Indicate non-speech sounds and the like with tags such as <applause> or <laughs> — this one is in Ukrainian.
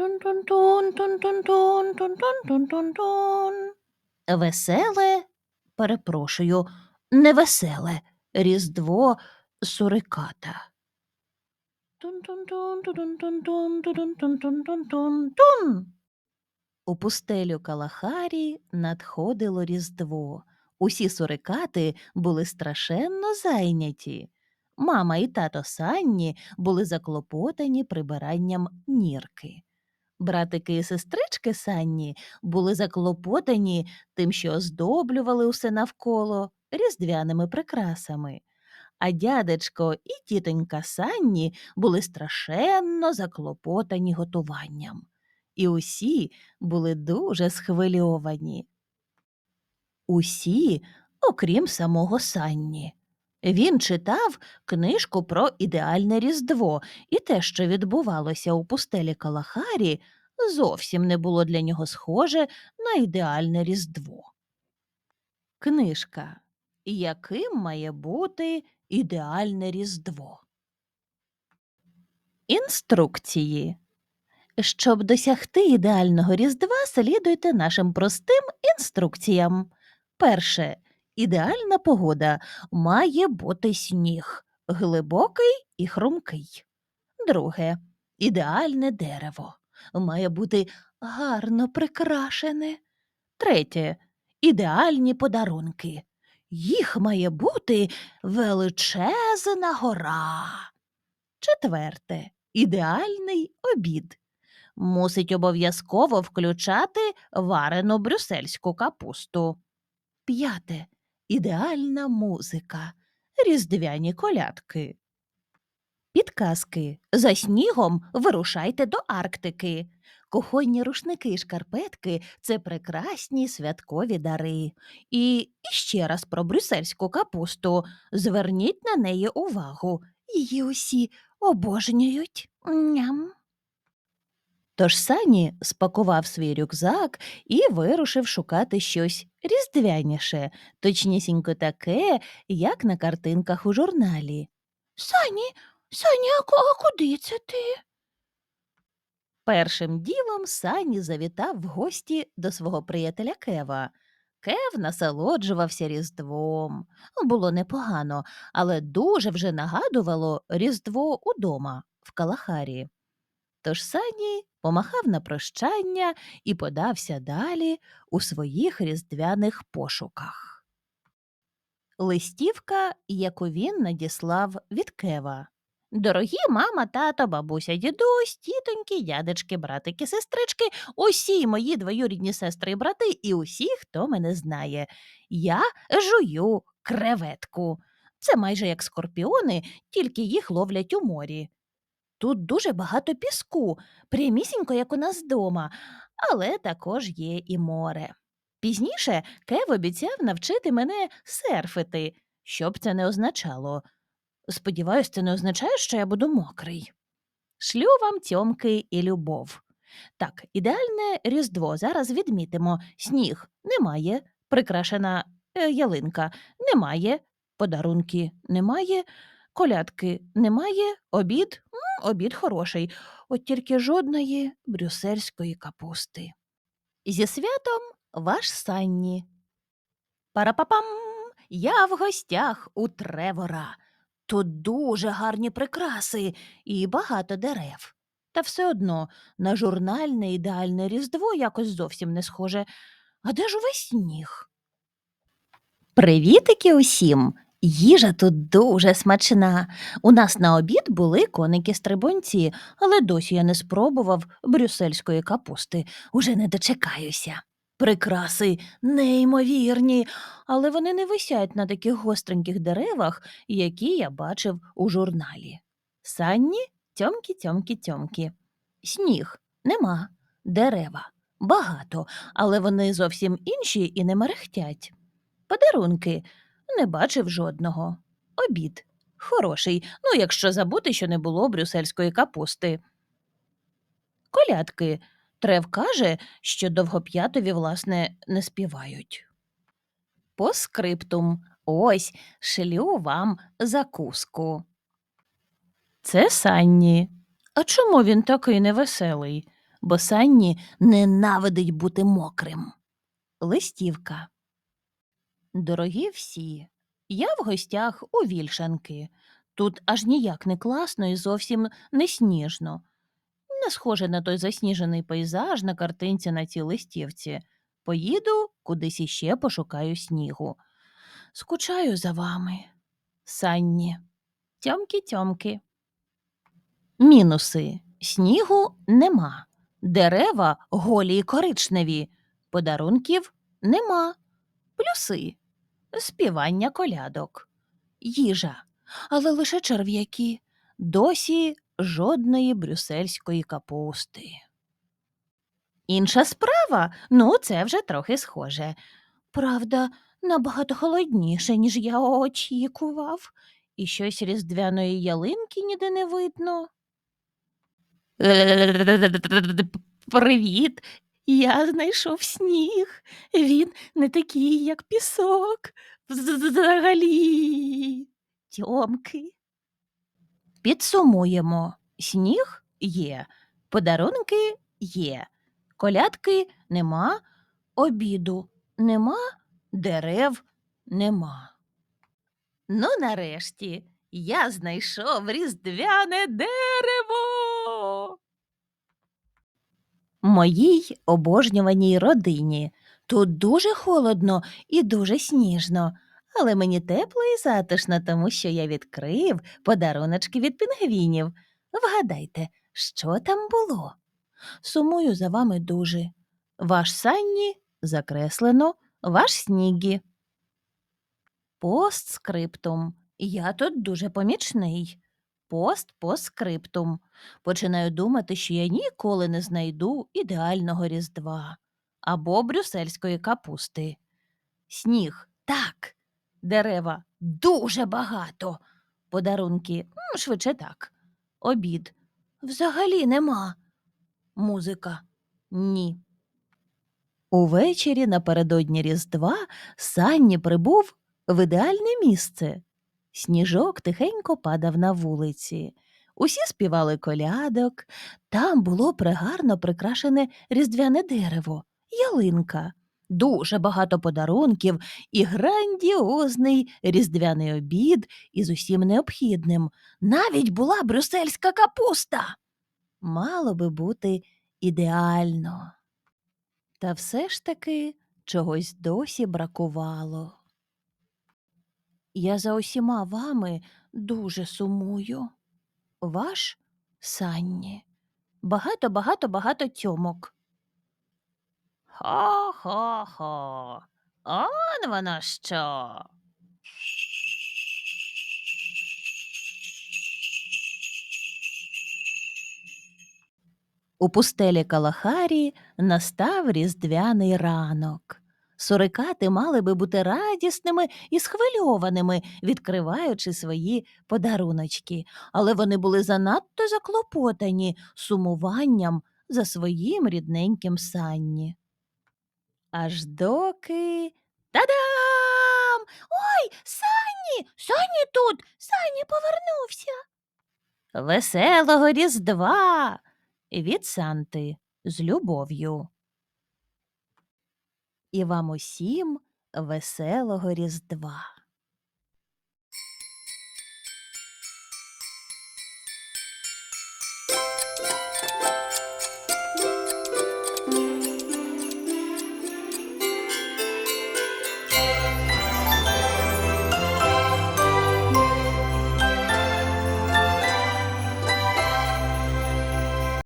Тун-тун-тун, тун-тун-тун, тун-тун-тун-тун-тун. Веселе, перепрошую, невеселе Різдво суриката. Тун-тун-тун, тудун-тун-тун, тудун-тун-тун-тун-тун. У пустелю Калахарі надходило Різдво. Усі сурикати були страшенно зайняті. Мама і тато Санні були заклопотані прибиранням нірки. Братики і сестрички Санні були заклопотані тим, що оздоблювали усе навколо різдвяними прикрасами. А дядечко і тітонька Санні були страшенно заклопотані готуванням. І усі були дуже схвильовані. Усі, окрім самого Санні. Він читав книжку про ідеальне Різдво, і те, що відбувалося у пустелі Калахарі, зовсім не було для нього схоже на ідеальне Різдво. Книжка Яким має бути ідеальне Різдво? Інструкції щоб досягти ідеального різдва, слідуйте нашим простим інструкціям. Перше. Ідеальна погода має бути сніг, глибокий і хрумкий. Друге. Ідеальне дерево має бути гарно прикрашене. Третє. Ідеальні подарунки. Їх має бути величезна гора. Четверте. Ідеальний обід мусить обов'язково включати варену брюссельську капусту. П'яте. Ідеальна музика. Різдвяні колядки. Підказки. За снігом вирушайте до Арктики. Кухонні рушники і шкарпетки це прекрасні святкові дари. І ще раз про брюссельську капусту. Зверніть на неї увагу. Її усі обожнюють. Ням. Тож Сані спакував свій рюкзак і вирушив шукати щось різдвяніше, точнісінько таке, як на картинках у журналі. Сані, Сані, а куди це ти? Першим ділом Сані завітав в гості до свого приятеля Кева. Кев насолоджувався Різдвом. Було непогано, але дуже вже нагадувало Різдво удома в Калахарі. Тож Сані помахав на прощання і подався далі у своїх різдвяних пошуках. Листівка, яку він надіслав від Кева. Дорогі мама, тато, бабуся, дідусь, тітоньки, дядечки, братики, сестрички, усі мої двоюрідні сестри і брати і усі, хто мене знає. Я жую креветку. Це майже як скорпіони, тільки їх ловлять у морі. Тут дуже багато піску, прямісінько, як у нас вдома, але також є і море. Пізніше Кев обіцяв навчити мене серфити, що б це не означало. Сподіваюсь, це не означає, що я буду мокрий. Шлю вам тьомки і любов. Так, ідеальне Різдво зараз відмітимо. Сніг немає, прикрашена е, ялинка немає, подарунки немає, колядки немає, обід обід хороший, от тільки жодної брюссельської капусти. Зі святом ваш Санні. Парапапам! Я в гостях у Тревора. Тут дуже гарні прикраси і багато дерев. Та все одно на журнальне ідеальне різдво якось зовсім не схоже. А де ж увесь сніг? Привітики усім! Їжа тут дуже смачна. У нас на обід були коники-стрибунці, але досі я не спробував брюссельської капусти. Уже не дочекаюся. Прикраси неймовірні, але вони не висять на таких гостреньких деревах, які я бачив у журналі. Санні тьомкі, тьомкі, тьомкі. Сніг нема, дерева багато, але вони зовсім інші і не мерехтять. Подарунки не бачив жодного. Обід хороший, ну якщо забути, що не було брюссельської капусти. Колядки. Трев каже, що довгоп'ятові, власне, не співають. По скриптум. Ось шлю вам закуску. Це Санні. А чому він такий невеселий? бо Санні ненавидить бути мокрим. Листівка. Дорогі всі, я в гостях у Вільшанки. Тут аж ніяк не класно і зовсім не сніжно. Не схоже на той засніжений пейзаж на картинці на цій листівці. Поїду кудись іще пошукаю снігу. Скучаю за вами, Санні. Тьомки-тьомки. Мінуси. Снігу нема. Дерева голі й коричневі. Подарунків нема. Плюси. Співання колядок. Їжа. Але лише черв'яки. Досі жодної брюссельської капусти. Інша справа, ну, це вже трохи схоже. Правда, набагато холодніше, ніж я очікував, і щось різдвяної ялинки ніде не видно. <laughs> Привіт. Я знайшов сніг. Він не такий, як пісок. Взагалі. Тьомки. Підсумуємо. Сніг є, подарунки є, колядки нема, обіду нема, дерев нема. Ну, нарешті, я знайшов різдвяне дерево. Моїй обожнюваній родині. Тут дуже холодно і дуже сніжно, але мені тепло і затишно, тому що я відкрив подаруночки від пінгвінів. Вгадайте, що там було? Сумую за вами дуже. Ваш Санні закреслено, ваш Снігі. Постскриптум. Я тут дуже помічний. Пост постскриптум. Починаю думати, що я ніколи не знайду ідеального різдва або брюссельської капусти. Сніг так, дерева дуже багато. Подарунки м, швидше так. Обід взагалі нема. Музика ні. Увечері напередодні Різдва Санні прибув в ідеальне місце. Сніжок тихенько падав на вулиці. Усі співали колядок, там було пригарно прикрашене різдвяне дерево, ялинка, дуже багато подарунків і грандіозний різдвяний обід із усім необхідним. Навіть була брюссельська капуста. Мало би бути ідеально. Та все ж таки чогось досі бракувало. Я за усіма вами дуже сумую. Ваш Санні. Багато, багато, багато тьомок. Хо-хо-хо. Он воно що. У пустелі Калахарі настав різдвяний ранок. Сурикати мали би бути радісними і схвильованими, відкриваючи свої подаруночки, але вони були занадто заклопотані сумуванням за своїм рідненьким Санні. Аж доки. Та-дам! Ой, Санні! Санні тут! Санні повернувся. Веселого Різдва! Від Санти з любов'ю. І вам усім веселого Різдва.